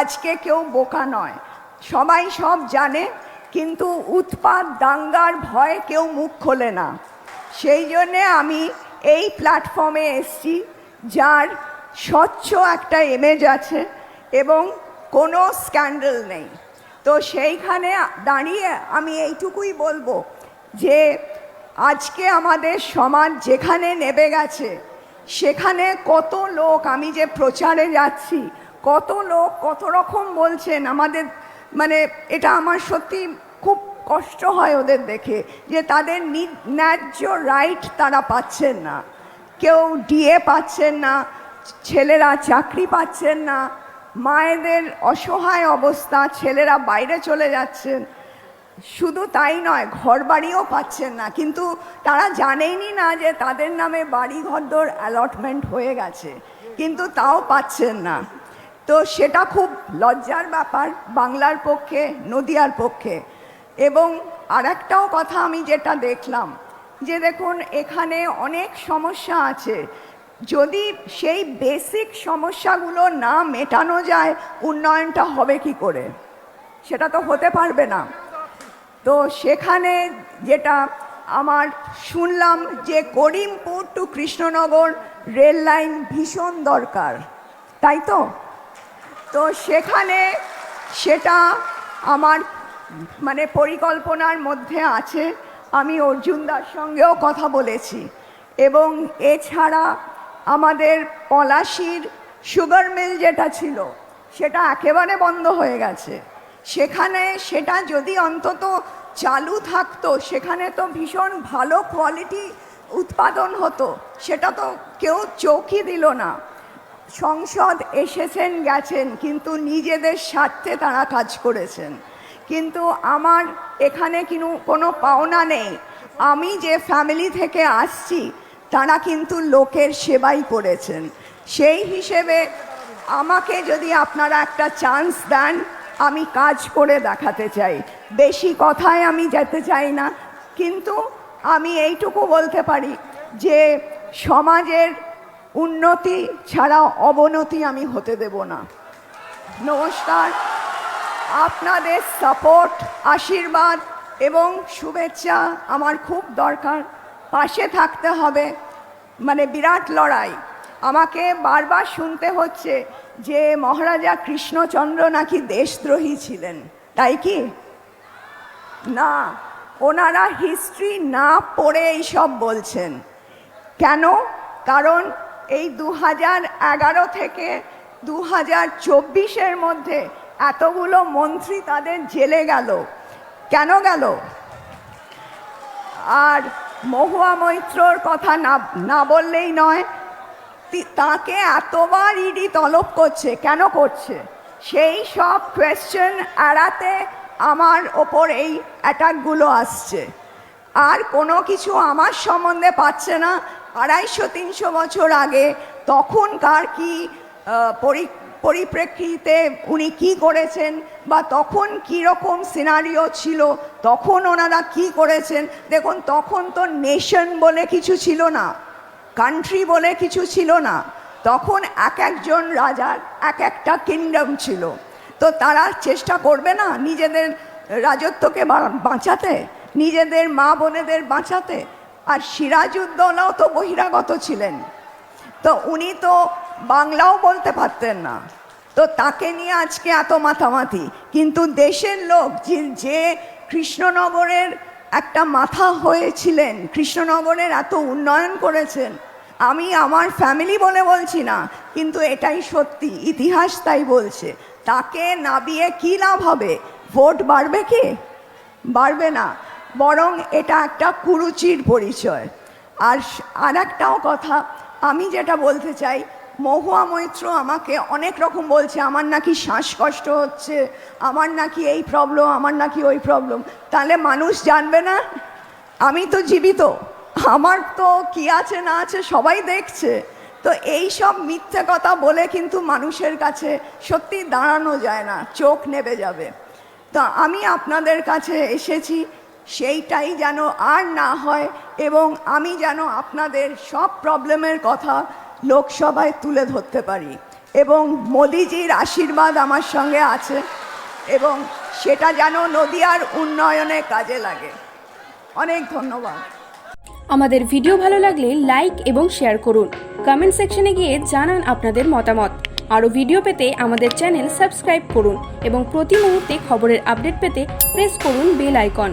আজকে কেউ বোকা নয়। সবাই সব জানে, কিন্তু উৎপাত দাঙ্গার ভয়ে কেউ মুখ খোলে না। সেই জন্যে আমি এই প্ল্যাটফর্মে এসছি, যার স্বচ্ছ একটা ইমেজ আছে এবং কোনো স্ক্যান্ডেল নেই। তো সেইখানে দাঁড়িয়ে আমি এইটুকুই বলব যে, আজকে আমাদের সমাজ যেখানে নেবে গেছে, সেখানে কত লোক, আমি যে প্রচারে যাচ্ছি কত লোক কত রকম বলছেন, আমাদের মানে এটা আমার সত্যি খুব কষ্ট হয় ওদের দেখে, যে তাদের ন্যায্য রাইট তারা পাচ্ছেন না। কেউ ডিএ পাচ্ছেন না, ছেলেরা চাকরি পাচ্ছেন না, মায়েদের অসহায় অবস্থা, ছেলেরা বাইরে চলে যাচ্ছেন। শুধু তাই নয় ঘর বাড়িও পাচ্ছেন না, কিন্তু তারা জানেনই না যে তাদের নামে বাড়ি ঘরদোর অ্যালটমেন্ট হয়ে গেছে, কিন্তু তাও পাচ্ছেন না। তো সেটা খুব লজ্জার ব্যাপার বাংলার পক্ষে, নদিয়ার পক্ষে। এবং আর একটাও কথা আমি যেটা দেখলাম, যে দেখুন, এখানে অনেক সমস্যা আছে। যদি সেই বেসিক সমস্যাগুলো না মেটানো যায়, উন্নয়নটা হবে কি করে? সেটা তো হতে পারবে না। তো সেখানে যেটা আমার শুনলাম যে Karimpur to Krishnanagar rail line ভীষণ দরকার। তাই তো? তো সেখানে সেটা আমার মানে পরিকল্পনার মধ্যে আছে। আমি অর্জুনদার সঙ্গেও কথা বলেছি। এবং এছাড়া আমাদের পলাশির সুগার মিল যেটা ছিল, সেটা একেবারে বন্ধ হয়ে গেছে। সেখানে সেটা যদি অন্তত চালু থাকতো, সেখানে তো ভীষণ ভালো কোয়ালিটি উৎপাদন হতো, সেটা তো কেউ চোখই দিল না। সংসদ এসেছেন, গেছেন, কিন্তু নিজেদের স্বার্থে তারা কাজ করেছেন। কিন্তু আমার এখানে কিনু, কোনো পাওনা নেই। আমি যে ফ্যামিলি থেকে আসছি, তারা কিন্তু লোকের সেবাই করেছেন। সেই হিসেবে আমাকে যদি আপনারা একটা চান্স দেন, আমি কাজ করে দেখাতে চাই। বেশি কথায় আমি যেতে চাই না, কিন্তু আমি এইটুকু বলতে পারি যে সমাজের উন্নতি ছাড়া অবনতি আমি হতে দেব না। নমস্কার। আপনাদের সাপোর্ট আশীর্বাদ এবং শুভেচ্ছা আমার খুব দরকার। পাশে থাকতে হবে। মানে বিরাট লড়াই। আমাকে বারবার শুনতে হচ্ছে যে মহারাজা কৃষ্ণচন্দ্র নাকি দেশদ্রোহী ছিলেন। তাই কি? না, ওনারা হিস্ট্রি না পড়ে এইসব বলছেন। কেন? কারণ এই দু এগারো থেকে দু হাজার চব্বিশের মধ্যে এতগুলো মন্ত্রী তাদের জেলে গেল। কেন গেল? আর মহুয়া মৈত্রর কথা না না বললেই নয় তাকে এতবার ইডি তলব করছে, কেন করছে? সেই সব কোয়েশ্চেন এড়াতে আমার ওপর এই অ্যাটাকগুলো আসছে। আর কোনো কিছু আমার সম্বন্ধে পাচ্ছে না আড়াইশো, তিনশো বছর আগে তখনকার কি পরি- পরিপ্রেক্ষিতে উনি কি করেছেন বা তখন কি রকম সিনারিও ছিল, তখন ওনারা কি করেছেন? দেখুন, তখন তো নেশন বলে কিছু ছিল না, কান্ট্রি বলে কিছু ছিল না, তখন এক একজন রাজার এক একটা কিংডম ছিল। তো তারা চেষ্টা করবে না নিজেদের রাজত্বকে বাঁচাতে, নিজেদের মা বোনেদের বাঁচাতে আর সিরাজউদ্দৌলাও তো বহিরাগত ছিলেন। তো উনি তো বাংলাও বলতে পারতেন না। তো তাকে নিয়ে আজকে এত মাথামাথি কিন্তু দেশের লোক যে কৃষ্ণনগরের একটা মাথা হয়েছিলেন, কৃষ্ণনগরের এত উন্নয়ন করেছেন, আমি আমার ফ্যামিলি বলে বলছি না, কিন্তু এটাই সত্যি, ইতিহাস তাই বলছে। তাকে নাবিয়ে কী লাভ হবে? ভোট বাড়বে কি? বাড়বে না। বরং এটা একটা কুরুচির পরিচয়। আর আর একটাও কথা, আমি যেটা বলতে চাই, মহুয়া মৈত্র আমাকে অনেক রকম বলছে, আমার নাকি শ্বাসকষ্ট হচ্ছে, আমার নাকি এই প্রবলেম আমার নাকি ওই প্রবলেম তাহলে মানুষ জানবে না? আমি তো জীবিত, আমার তো কি আছে না আছে সবাই দেখছে। তো এই সব মিথ্যে কথা বলে কিন্তু মানুষের কাছে সত্যি দাঁড়ানো যায় না, চোখ নেবে যাবে। তা আমি আপনাদের কাছে এসেছি সেইটাই যেন আর না হয় এবং আমি যেন আপনাদের সব প্রবলেমের কথা লোকসভায় তুলে ধরতে পারি। এবং মোদিজির আশীর্বাদ আমার সঙ্গে আছে এবং সেটা যেন নদিয়ার উন্নয়নে কাজে লাগে। অনেক ধন্যবাদ। আমাদের ভিডিও ভালো লাগলে লাইক এবং শেয়ার করুন। কমেন্ট সেকশনে গিয়ে জানান আপনাদের মতামত। আরও ভিডিও পেতে আমাদের চ্যানেল সাবস্ক্রাইব করুন এবং প্রতি মুহূর্তে খবরের আপডেট পেতে প্রেস করুন বেল আইকন।